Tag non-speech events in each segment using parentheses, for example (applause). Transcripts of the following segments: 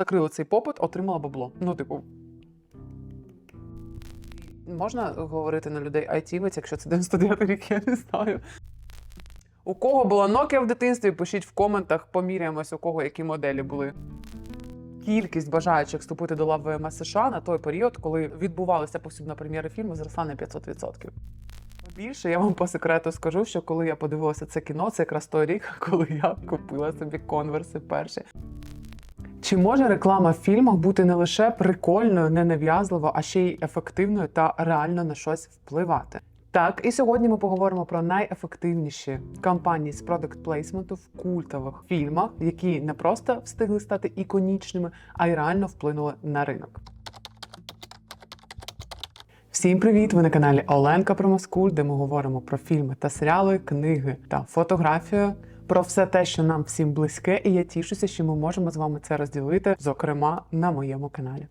закрила цей попит, отримала бабло. Ну, типу. Можна говорити на людей айтівець, якщо це 99 рік, я не знаю. У кого була Nokia в дитинстві, пишіть в коментах, поміряємось, у кого які моделі були. Кількість бажаючих вступити до лав ВМС США на той період, коли відбувалися повсюдно прем'єри фільму, зросла на 500%. Більше я вам по секрету скажу, що коли я подивилася це кіно, це якраз той рік, (laughs) коли я купила собі конверси перші. Чи може реклама в фільмах бути не лише прикольною, ненав'язливо, а ще й ефективною та реально на щось впливати? Так, і сьогодні ми поговоримо про найефективніші кампанії з продакт плейсменту в культових фільмах, які не просто встигли стати іконічними, а й реально вплинули на ринок. Всім привіт! Ви на каналі Оленка Промаскуль, де ми говоримо про фільми та серіали, книги та фотографію. Про все те, що нам всім близьке, і я тішуся, що ми можемо з вами це розділити, зокрема на моєму каналі.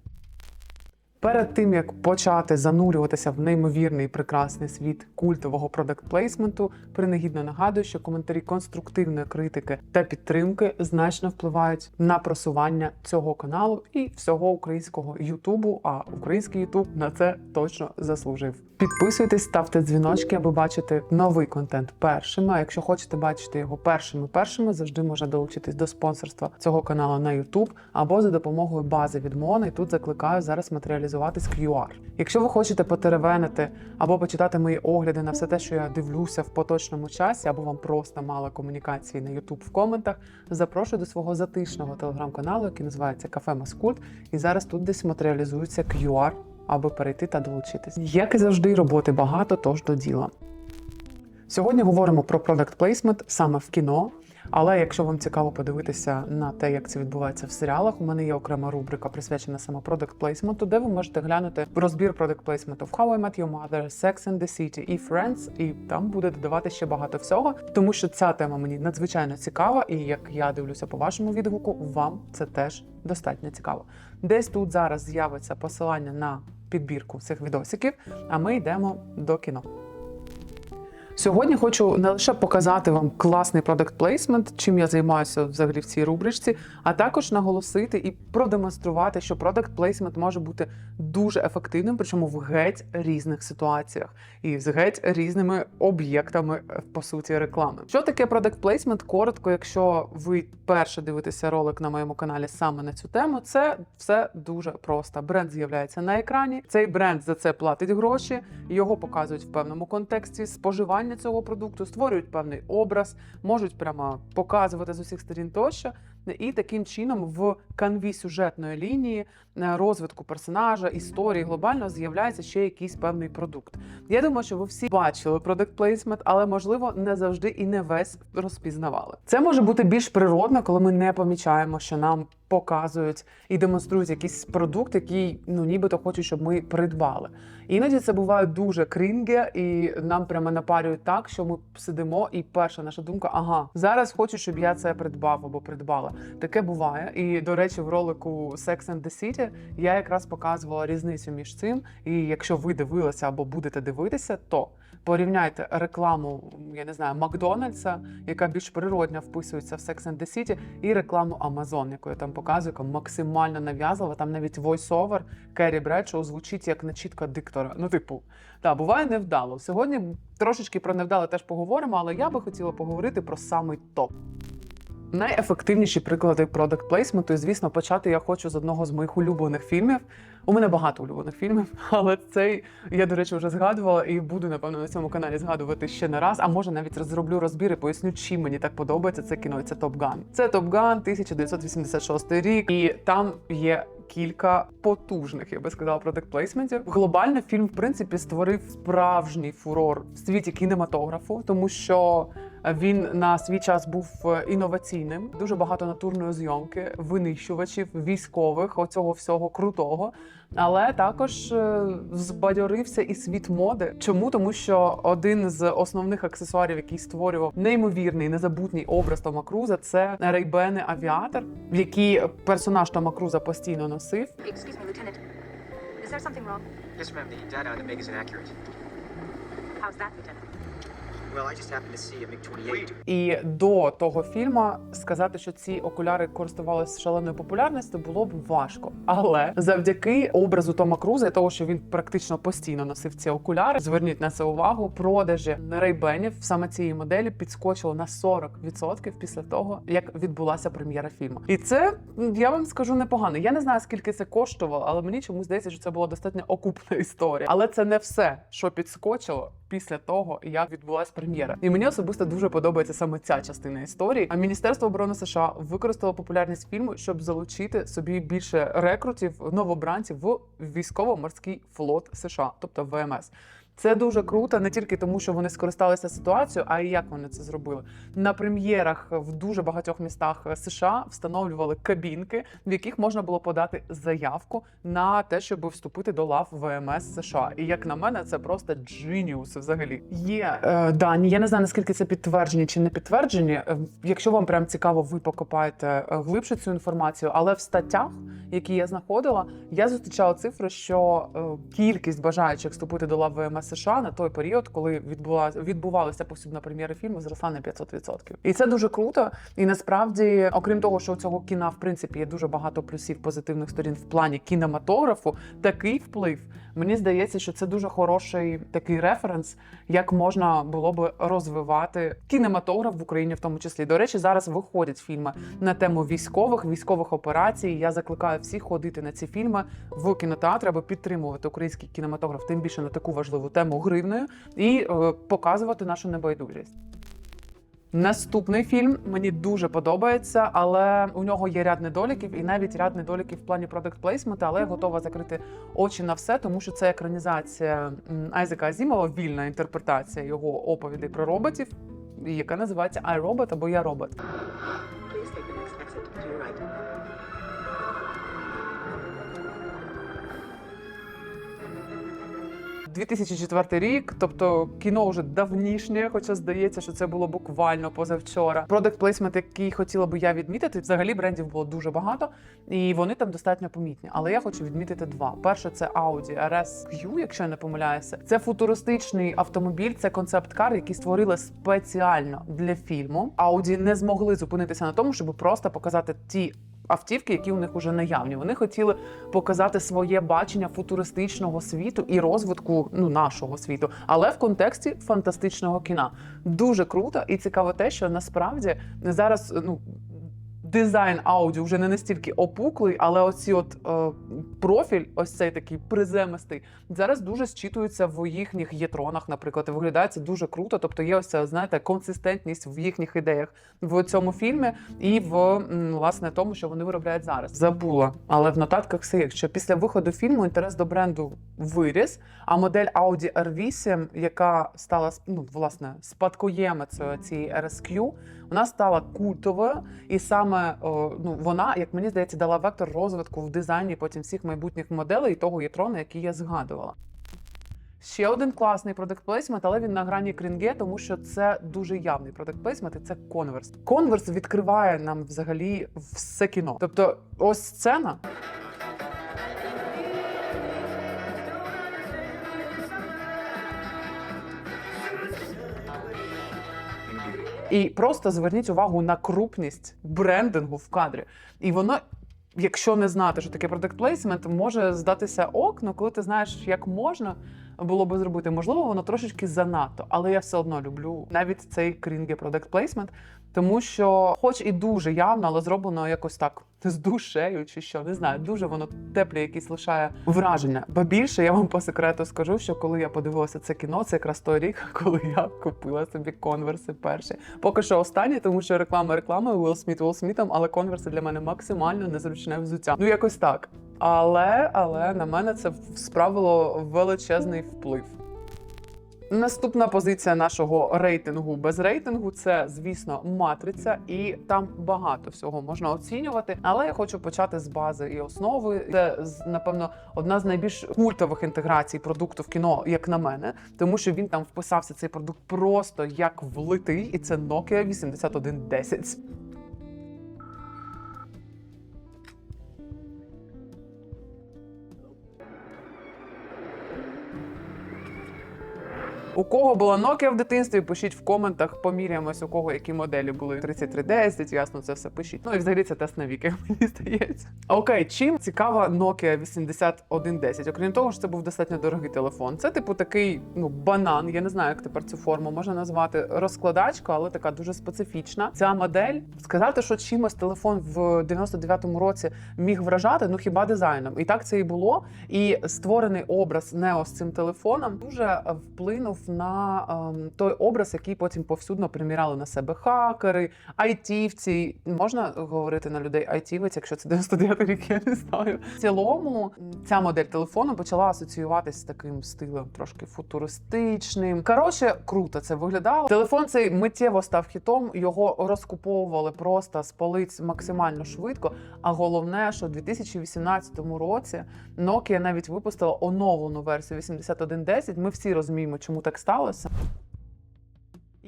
Перед тим як почати занурюватися в неймовірний прекрасний світ культового продакт-плейсменту, принагідно нагадую, що коментарі конструктивної критики та підтримки значно впливають на просування цього каналу і всього українського Ютубу. А український Ютуб на це точно заслужив. Підписуйтесь, ставте дзвіночки, аби бачити новий контент першими. А якщо хочете бачити його першими першими, завжди можна долучитись до спонсорства цього каналу на YouTube або за допомогою бази від Мона. Тут закликаю зараз матеріалізуватись QR. Якщо ви хочете потеревенити або почитати мої огляди на все те, що я дивлюся в поточному часі, або вам просто мало комунікації на YouTube в коментах, запрошую до свого затишного телеграм-каналу, який називається Кафе Маскульт. І зараз тут десь матеріалізується QR аби перейти та долучитись. Як і завжди, роботи багато, тож до діла. Сьогодні говоримо про продакт плейсмент саме в кіно. Але якщо вам цікаво подивитися на те, як це відбувається в серіалах, у мене є окрема рубрика присвячена саме продакт плейсменту, де ви можете глянути розбір продакт плейсменту в How I Met Your Mother, Sex and the City і Friends, і там буде додавати ще багато всього, тому що ця тема мені надзвичайно цікава, і як я дивлюся по вашому відгуку, вам це теж достатньо цікаво. Десь тут зараз з'явиться посилання на підбірку цих відосиків, а ми йдемо до кіно. Сьогодні хочу не лише показати вам класний продакт плейсмент, чим я займаюся взагалі в цій рубричці, а також наголосити і продемонструвати, що продакт плейсмент може бути дуже ефективним, причому в геть різних ситуаціях і з геть різними об'єктами по суті реклами. Що таке продакт плейсмент? Коротко, якщо ви перше дивитеся ролик на моєму каналі саме на цю тему, це все дуже просто. Бренд з'являється на екрані. Цей бренд за це платить гроші, його показують в певному контексті споживання цього продукту, створюють певний образ, можуть прямо показувати з усіх сторін тощо. І таким чином в канві сюжетної лінії е, розвитку персонажа, історії глобально з'являється ще якийсь певний продукт. Я думаю, що ви всі бачили продакт плейсмент, але можливо не завжди і не весь розпізнавали. Це може бути більш природно, коли ми не помічаємо, що нам показують і демонструють якийсь продукт, який ну нібито хочуть, щоб ми придбали. Іноді це буває дуже крінге, і нам прямо напарюють так, що ми сидимо, і перша наша думка: ага, зараз хочу, щоб я це придбав або придбала. Таке буває. І до речі, в ролику Sex and the City я якраз показувала різницю між цим. І якщо ви дивилися або будете дивитися, то порівняйте рекламу, я не знаю, Макдональдса, яка більш природня вписується в Sex and the City, і рекламу Amazon, яку я там показую, яка максимально нав'язлива. Там навіть войс-овер Керрі Бредшоу звучить як начітка диктора. Ну, типу, так, буває невдало. Сьогодні трошечки про невдале теж поговоримо, але я би хотіла поговорити про самий топ. Найефективніші приклади продакт плейсменту, звісно, почати я хочу з одного з моїх улюблених фільмів. У мене багато улюблених фільмів, (laughs) але цей я, до речі, вже згадувала і буду, напевно, на цьому каналі згадувати ще не раз. А може навіть зроблю розбір і поясню, чим мені так подобається це кіно. і Це Топ Ган. Це Топ Ган 1986 рік, і там є. Кілька потужних, я би сказала, продакт плейсментів. Глобально фільм, в принципі, створив справжній фурор в світі кінематографу, тому що він на свій час був е, інноваційним. Дуже багато натурної зйомки, винищувачів, військових, оцього всього крутого. Але також е, збадьорився і світ моди. Чому? Тому що один з основних аксесуарів, який створював неймовірний незабутній образ Тома Круза, це рейбени авіатор, які персонаж Тома Круза постійно носив. Excuse me, Lieutenant. Is there something wrong? Yes, ma'am. The data on the MiG is inaccurate. How's that, Lieutenant? Well, I just happened to see a MiG-28. І до того фільму сказати, що ці окуляри користувалися шаленою популярністю, було б важко. Але завдяки образу Тома Круза і того, що він практично постійно носив ці окуляри, зверніть на це увагу. Продажі рейбенів саме цієї моделі підскочило на 40% після того, як відбулася прем'єра фільму. І це я вам скажу непогано. Я не знаю скільки це коштувало, але мені чомусь здається, що це була достатньо окупна (laughs) історія. Але це не все, що підскочило після того, як відбулася прем'єра. І мені особисто дуже подобається саме ця частина історії. А Міністерство оборони США використало популярність фільму, щоб залучити собі більше рекрутів, новобранців в військово-морський флот США, тобто ВМС. Це дуже круто, не тільки тому, що вони скористалися ситуацією, а й як вони це зробили. На прем'єрах в дуже багатьох містах США встановлювали кабінки, в яких можна було подати заявку на те, щоб вступити до лав ВМС США. І як на мене, це просто дженіус взагалі. Є е, дані. Я не знаю наскільки це підтверджені чи не підтверджені. Е, Якщо вам прям цікаво, ви покопаєте е, глибше цю інформацію. Але в статтях, які я знаходила, я зустрічала цифри, що е, кількість бажаючих вступити до лав ВМС США на той період, коли відбула відбувалася повсюдна прем'єра фільму, зросла на 500%. І це дуже круто. І насправді, окрім того, що у цього кіна в принципі є дуже багато плюсів позитивних сторін в плані кінематографу, такий вплив. Мені здається, що це дуже хороший такий референс, як можна було би розвивати кінематограф в Україні, в тому числі. До речі, зараз виходять фільми на тему військових, військових операцій. Я закликаю всіх ходити на ці фільми в кінотеатри, аби підтримувати український кінематограф, тим більше на таку важливу тему гривною, і е, показувати нашу небайдужість. Наступний фільм мені дуже подобається, але у нього є ряд недоліків, і навіть ряд недоліків в плані продакт плейсменту, але я готова закрити очі на все, тому що це екранізація Айзека Азімова, вільна інтерпретація його оповідей про роботів, яка називається I, Robot або Я робот. 2004 рік, тобто кіно вже давнішнє, хоча здається, що це було буквально позавчора. Продакт плейсмент, який хотіла би я відмітити, взагалі брендів було дуже багато, і вони там достатньо помітні. Але я хочу відмітити два: перше це Audi RS-Q, якщо я не помиляюся. Це футуристичний автомобіль, це концепт-кар, який створили спеціально для фільму. Audi не змогли зупинитися на тому, щоб просто показати ті. Автівки, які у них уже наявні, вони хотіли показати своє бачення футуристичного світу і розвитку ну нашого світу, але в контексті фантастичного кіна. Дуже круто і цікаво те, що насправді зараз ну. Дизайн аудіо вже не настільки опуклий, але оці от е, профіль, ось цей такий приземистий, зараз дуже зчитується в їхніх єтронах, наприклад, і виглядає це дуже круто. Тобто є ось знаєте, консистентність в їхніх ідеях в цьому фільмі і в власне тому, що вони виробляють зараз. Забула, але в нотатках все є, що після виходу фільму інтерес до бренду виріс. А модель Audi R8, яка стала ну, власне спадкоємицею цієї RSQ, вона стала культовою, і саме ну вона, як мені здається, дала вектор розвитку в дизайні потім всіх майбутніх моделей і того єтрона, який я згадувала. Ще один класний продакт плейсмент, але він на грані крінге, тому що це дуже явний продакт плейсмент, і це конверс. Конверс відкриває нам взагалі все кіно. Тобто, ось сцена. І просто зверніть увагу на крупність брендингу в кадрі. І воно, якщо не знати, що таке продакт плейсмент, може здатися ок, ну коли ти знаєш, як можна було би зробити, можливо, воно трошечки занадто, але я все одно люблю навіть цей крінге продакт плейсмент, тому що, хоч і дуже явно, але зроблено якось так з душею, чи що не знаю, дуже воно теплі, якісь лишає враження. Бо більше я вам по секрету скажу, що коли я подивилася це кіно, це якраз той рік, (laughs) коли я купила собі конверси перші. Поки що останні, тому що реклама реклама Уилл Сміт Уилл Смітом, але конверси для мене максимально незручне взуття. Ну якось так. Але, але на мене це справило величезний вплив. Наступна позиція нашого рейтингу без рейтингу це, звісно, матриця, і там багато всього можна оцінювати. Але я хочу почати з бази і основи. Це напевно одна з найбільш культових інтеграцій продукту в кіно, як на мене, тому що він там вписався цей продукт просто як влитий, і це Nokia 8110. У кого була Nokia в дитинстві, пишіть в коментах, поміряємось, у кого які моделі були 3310, ясно, це все пишіть. Ну і взагалі це тест на віки, (laughs) мені здається. Окей, чим цікава Nokia 8110? Окрім того, що це був достатньо дорогий телефон. Це типу такий ну банан. Я не знаю, як тепер цю форму можна назвати розкладачка, але така дуже специфічна. Ця модель сказати, що чимось телефон в 99-му році міг вражати, ну хіба дизайном. І так це і було. І створений образ Нео з цим телефоном дуже вплинув на ем, той образ, який потім повсюдно приміряли на себе хакери, айтівці. Можна говорити на людей айтівець, якщо це 99 рік, я не знаю. В цілому ця модель телефону почала асоціюватися з таким стилем трошки футуристичним. Коротше, круто це виглядало. Телефон цей миттєво став хітом. Його розкуповували просто з полиць максимально швидко. А головне, що в 2018 році Nokia навіть випустила оновлену версію 8110. Ми всі розуміємо, чому так сталося.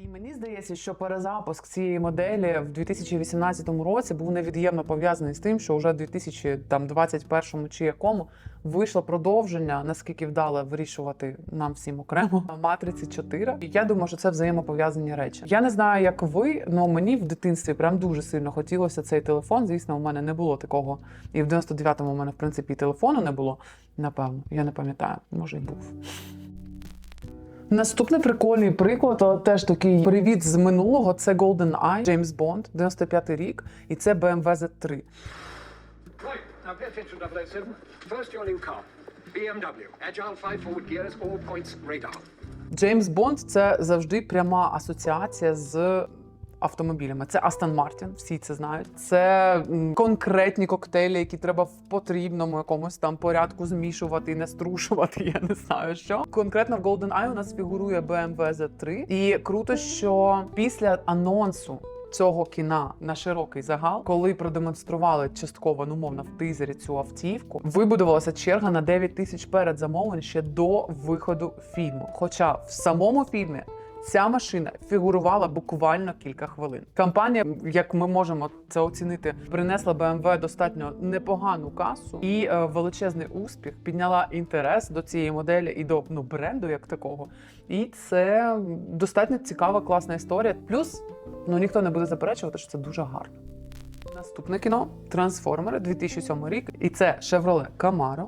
І мені здається, що перезапуск цієї моделі в 2018 році був невід'ємно пов'язаний з тим, що вже в 2021 чи якому вийшло продовження, наскільки вдало вирішувати нам всім окремо (laughs) матриці 4. І я думаю, що це взаємопов'язані речі. Я не знаю, як ви, але мені в дитинстві прям дуже сильно хотілося цей телефон. Звісно, у мене не було такого. І в 99-му у мене в принципі телефону не було. Напевно, я не пам'ятаю, може й був. Наступний прикольний приклад, але теж такий привіт з минулого. Це GoldenEye, James Bond, 95 рік, і це BMW Z3. Right, now pay attention, 007. First, your new car. BMW, agile five forward gears, all points radar. Джеймс Бонд це завжди пряма асоціація з автомобілями. Це Астон Мартін, всі це знають. Це конкретні коктейлі, які треба в потрібному якомусь там порядку змішувати, не струшувати. (laughs) Я не знаю що. Конкретно в GoldenEye у нас фігурує BMW Z3. І круто, що після анонсу. Цього кіна на широкий загал, коли продемонстрували частково ну мовно в тизері цю автівку, вибудувалася черга на 9 тисяч передзамовлень ще до виходу фільму. Хоча в самому фільмі ця машина фігурувала буквально кілька хвилин. Компанія, як ми можемо це оцінити, принесла BMW достатньо непогану касу і е, величезний успіх, підняла інтерес до цієї моделі і до ну бренду як такого. І це достатньо цікава, класна історія. Плюс ну ніхто не буде заперечувати, що це дуже гарно. Наступне кіно Трансформери 2007 рік, і це Chevrolet Camaro.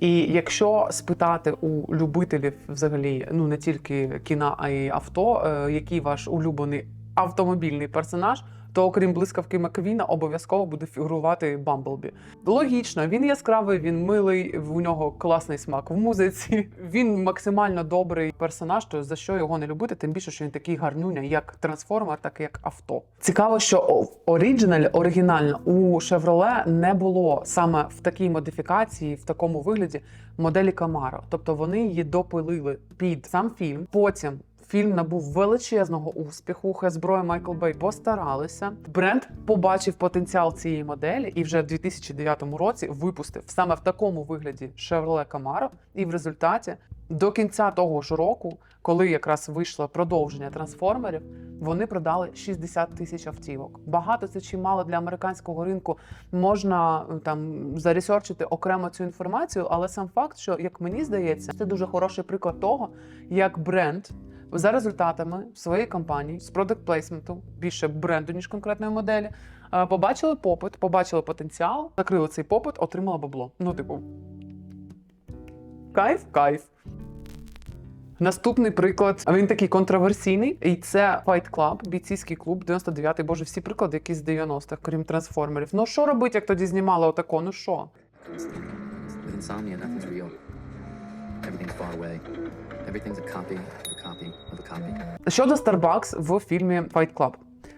І якщо спитати у любителів взагалі, ну не тільки кіна, а й авто, е, який ваш улюблений автомобільний персонаж, то окрім блискавки Маквіна, обов'язково буде фігурувати Бамблбі. Логічно, він яскравий, він милий, у нього класний смак в музиці. (laughs) Він максимально добрий персонаж, то за що його не любити, тим більше, що він такий гарнюня, як трансформер, так і як авто. Цікаво, що оригіналі, оригінально у Chevrolet не було саме в такій модифікації, в такому вигляді моделі Camaro. Тобто вони її допилили під сам фільм. Потім Фільм набув величезного успіху. Хезбро Майкл Бей постаралися. Бренд побачив потенціал цієї моделі і вже в 2009 році випустив саме в такому вигляді Chevrolet Camaro. І в результаті до кінця того ж року, коли якраз вийшло продовження трансформерів, вони продали 60 тисяч автівок. Багато це чи мало для американського ринку можна е, там заресерчити окремо цю інформацію, але сам факт, що як мені здається, це дуже хороший приклад того, як бренд за результатами своєї кампанії з продакт плейсменту, більше бренду ніж конкретної моделі. е, Побачили попит, побачили потенціал, закрили цей попит, отримали бабло. Ну, типу, кайф, кайф. Наступний приклад, він такий контроверсійний, і це Fight Club, бійцівський клуб, 99-й, боже, всі приклади якісь з 90-х, крім трансформерів. Ну що робити, як тоді знімали отако? Ну що? Everything's far. Щодо Starbucks в фільмі Fight Club.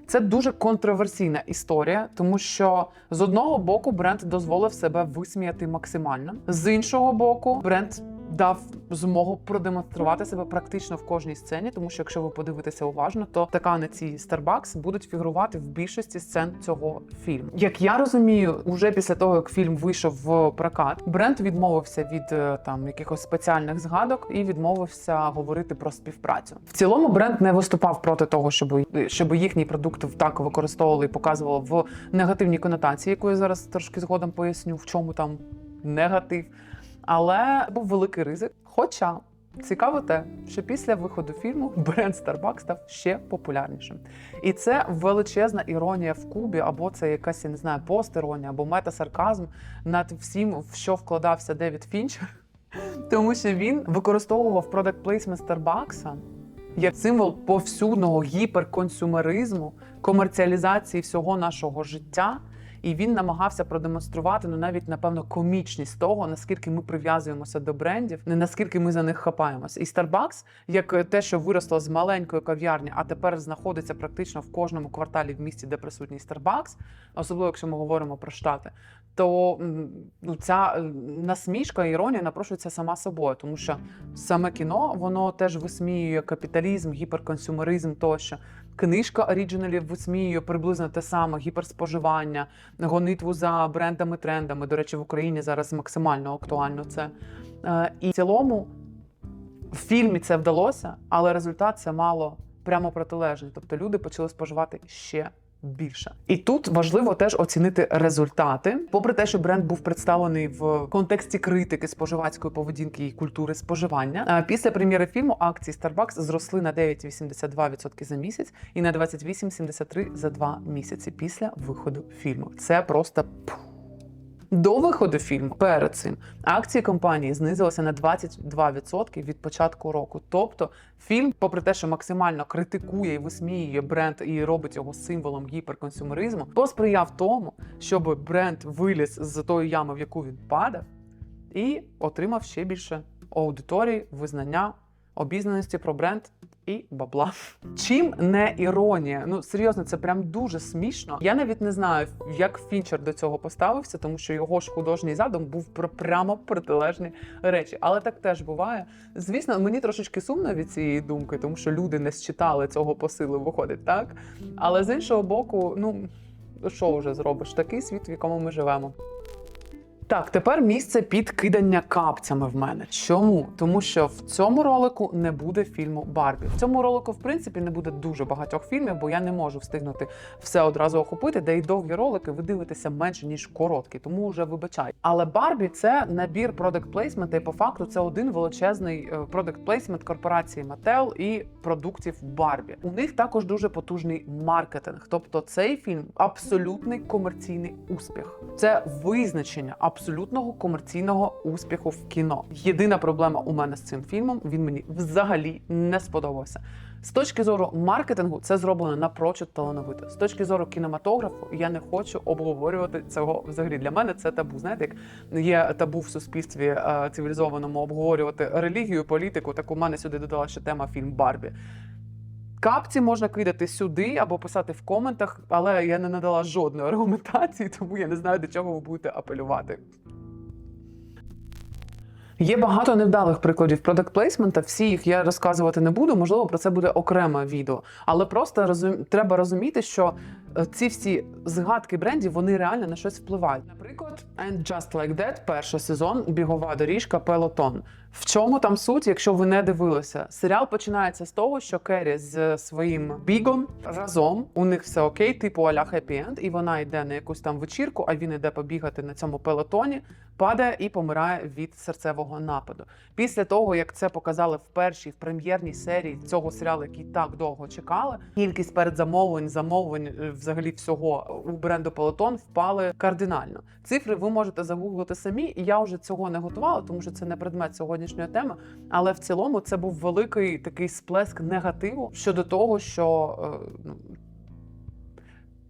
Це дуже контроверсійна історія, тому що з одного боку бренд дозволив себе висміяти максимально, з іншого боку, бренд дав змогу продемонструвати себе практично в кожній сцені, тому що якщо ви подивитеся уважно, то стакани ці Starbucks будуть фігурувати в більшості сцен цього фільму. Як я розумію, уже після того як фільм вийшов в прокат, бренд відмовився від е, там якихось спеціальних згадок і відмовився говорити про співпрацю. В цілому бренд не виступав проти того, щоб, щоб їхній продукт так використовували і показували в негативній конотації, яку я зараз трошки згодом поясню, в чому там негатив. Але був великий ризик. Хоча цікаво те, що після виходу фільму бренд Starbucks став ще популярнішим. І це величезна іронія в Кубі, або це якась я не знаю, постіронія, або метасарказм над всім, в що вкладався Девід Фінчер. (laughs) Тому що він використовував продакт плейсмент Старбакса як символ повсюдного гіперконсюмеризму, комерціалізації всього нашого життя. І він намагався продемонструвати ну навіть напевно комічність того, наскільки ми прив'язуємося до брендів, не наскільки ми за них хапаємося. І Starbucks, як те, що виросло з маленької кав'ярні, а тепер знаходиться практично в кожному кварталі в місті, де присутній Starbucks, особливо якщо ми говоримо про штати, то ну, ця е, насмішка, іронія напрошується сама собою, тому що саме кіно воно теж висміює капіталізм, гіперконсюмеризм тощо. Книжка оріджиналів висміює приблизно те саме гіперспоживання, гонитву за брендами, трендами. До речі, в Україні зараз максимально актуально це. Е, І в цілому в фільмі це вдалося, але результат це мало прямо протилежний. Тобто люди почали споживати ще більше. І тут важливо теж оцінити результати. Попри те, що бренд був представлений в контексті критики споживацької поведінки і культури споживання. е, Після прем'єри фільму акції Starbucks зросли на 9,82% за місяць і на 28,73% за два місяці після виходу фільму. Це просто. До виходу фільму перед цим акції компанії знизилися на 22% від початку року. Тобто, фільм, попри те, що максимально критикує і висміює бренд і робить його символом гіперконсюмеризму, посприяв тому, щоб бренд виліз з тої ями, в яку він падав, і отримав ще більше аудиторії, визнання, обізнаності про бренд. І бабла. Чим не іронія? Ну серйозно, це прям дуже смішно. Я навіть не знаю, як Фінчер до цього поставився, тому що його ж художній задум був про прямо протилежні речі. Але так теж буває. Звісно, мені трошечки сумно від цієї думки, тому що люди не считали цього посилу, виходить так. Але з іншого боку, ну що вже зробиш? Такий світ, в якому ми живемо. Так, тепер місце під кидання капцями в мене. Чому? Тому що в цьому ролику не буде фільму Барбі. В цьому ролику, в принципі, не буде дуже багатьох фільмів, бо я не можу встигнути все одразу охопити, де й довгі ролики ви дивитеся менше ніж короткі, тому вже вибачай. Але Барбі це набір продакт плейсмента, і по факту це один величезний продакт плейсмент корпорації Mattel і продуктів Барбі. У них також дуже потужний маркетинг. Тобто, цей фільм абсолютний комерційний успіх. Це визначення абсолютного комерційного успіху в кіно. Єдина проблема у мене з цим фільмом він мені взагалі не сподобався. З точки зору маркетингу, це зроблено напрочуд талановито. З точки зору кінематографу, я не хочу обговорювати цього взагалі. Для мене це табу. Знаєте, як є табу в суспільстві е, цивілізованому обговорювати релігію, політику. Так у мене сюди додала ще тема фільм Барбі. Капці можна кидати сюди або писати в коментах, але я не надала жодної аргументації, тому я не знаю, до чого ви будете апелювати. Є багато невдалих прикладів продакт плейсмента. Всі їх я розказувати не буду. Можливо, про це буде окреме відео. Але просто розум... треба розуміти, що ці всі згадки брендів вони реально на щось впливають. Наприклад, And Just Like That, перший сезон, бігова доріжка, пелотон. В чому там суть, якщо ви не дивилися? Серіал починається з того, що Керрі з своїм бігом разом у них все окей, типу аля хеппі енд, і вона йде на якусь там вечірку, а він йде побігати на цьому пелотоні, падає і помирає від серцевого нападу. Після того, як це показали в першій в прем'єрній серії цього серіалу, який так довго чекали, кількість передзамовлень, замовлень е, взагалі всього у бренду Peloton впали кардинально. Цифри ви можете загуглити самі, я вже цього не готувала, тому що це не предмет сьогоднішньої теми. Але в цілому це був великий такий сплеск негативу щодо того, що е, ну,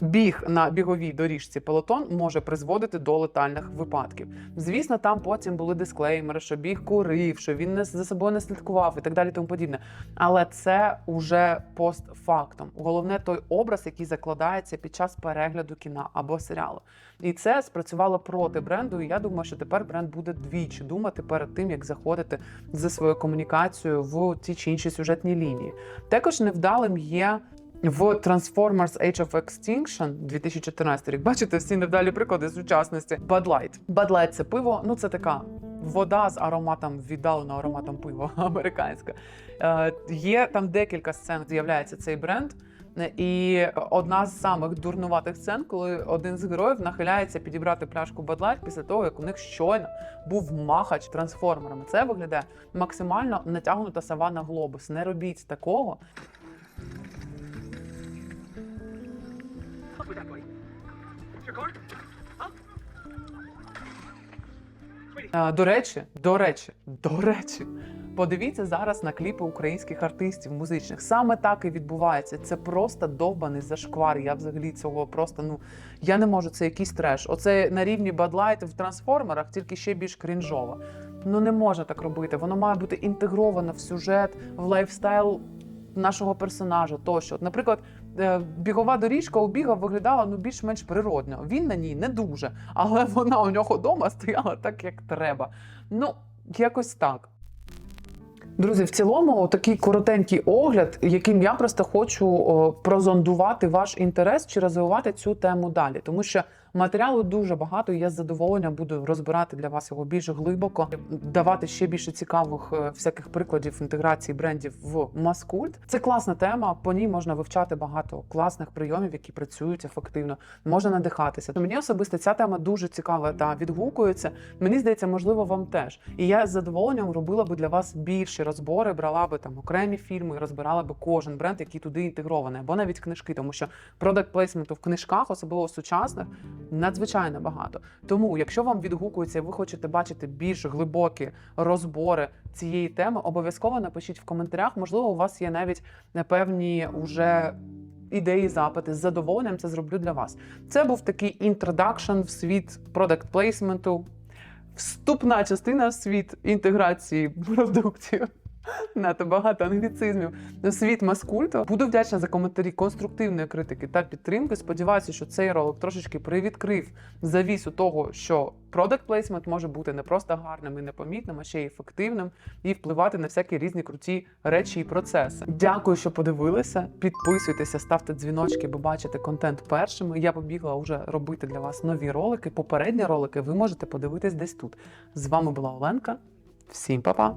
біг на біговій доріжці пелотон може призводити до летальних випадків. Звісно, там потім були дисклеймери, що біг курив, що він не за собою не слідкував і так далі, тому подібне. Але це уже постфактом. Головне той образ, який закладається під час перегляду кіна або серіалу. І це спрацювало проти бренду. І я думаю, що тепер бренд буде двічі думати перед тим, як заходити за свою комунікацію в ті чи інші сюжетні лінії. Також невдалим є. В Transformers Age of Extinction 2014 рік бачите всі невдалі приклади сучасності. Bud Light. Bud Light – це пиво. Ну це така вода з ароматом віддаленого ароматом пива (laughs) американська. Е, є там декілька сцен, з'являється цей бренд. І одна з самих дурнуватих сцен, коли один з героїв нахиляється підібрати пляшку Light після того, як у них щойно був махач трансформерами. Це виглядає максимально натягнута савана глобус. Не робіть такого. With that, buddy. Your car? Up. Е, До речі, до речі, до речі, подивіться зараз на кліпи українських артистів музичних. Саме так і відбувається. Це просто довбаний зашквар. Я взагалі цього просто ну я не можу. Це якийсь треш. Оце на рівні Light в трансформерах, тільки ще більш крінжово. Ну не можна так робити. Воно має бути інтегровано в сюжет, в лайфстайл нашого персонажа. Тощо, наприклад, бігова доріжка у біга виглядала ну більш-менш природно. Він на ній не дуже, але (laughs) вона у нього вдома стояла так, як треба. Ну, якось так. Друзі, в цілому такий коротенький огляд, яким я просто хочу прозондувати ваш інтерес чи розвивати цю тему далі, тому що матеріалу дуже багато. Я з задоволенням буду розбирати для вас його більш глибоко, давати ще більше цікавих е, всяких прикладів інтеграції брендів в маскульт. Це класна тема. По ній можна вивчати багато класних прийомів, які працюють ефективно. Можна надихатися. Мені особисто ця тема дуже цікава та відгукується. Мені здається, можливо, вам теж. І я з задоволенням робила би для вас більші розбори, брала би там окремі фільми, розбирала би кожен бренд, який туди інтегрований, або навіть книжки, тому що продакт плейсменту в книжках, особливо сучасних, надзвичайно багато. Тому, якщо вам відгукується, і ви хочете бачити більш глибокі розбори цієї теми, обов'язково напишіть в коментарях. Можливо, у вас є навіть певні уже. Ідеї, запити з задоволенням це зроблю для вас. Це був такий інтродакшн в світ продакт плейсменту, вступна частина в світ інтеграції продуктів. Надто багато англіцизмів світ маскульту. Буду вдячна за коментарі конструктивної критики та підтримки. Сподіваюся, що цей ролик трошечки привідкрив завісу того, що продакт плейсмент може бути не просто гарним і непомітним, а ще й ефективним і впливати на всякі різні круті речі і процеси. Дякую, що подивилися. Підписуйтеся, ставте дзвіночки, бо бачите контент першими. Я побігла вже робити для вас нові ролики. Попередні ролики ви можете подивитись десь тут. З вами була Оленка. Всім па-па!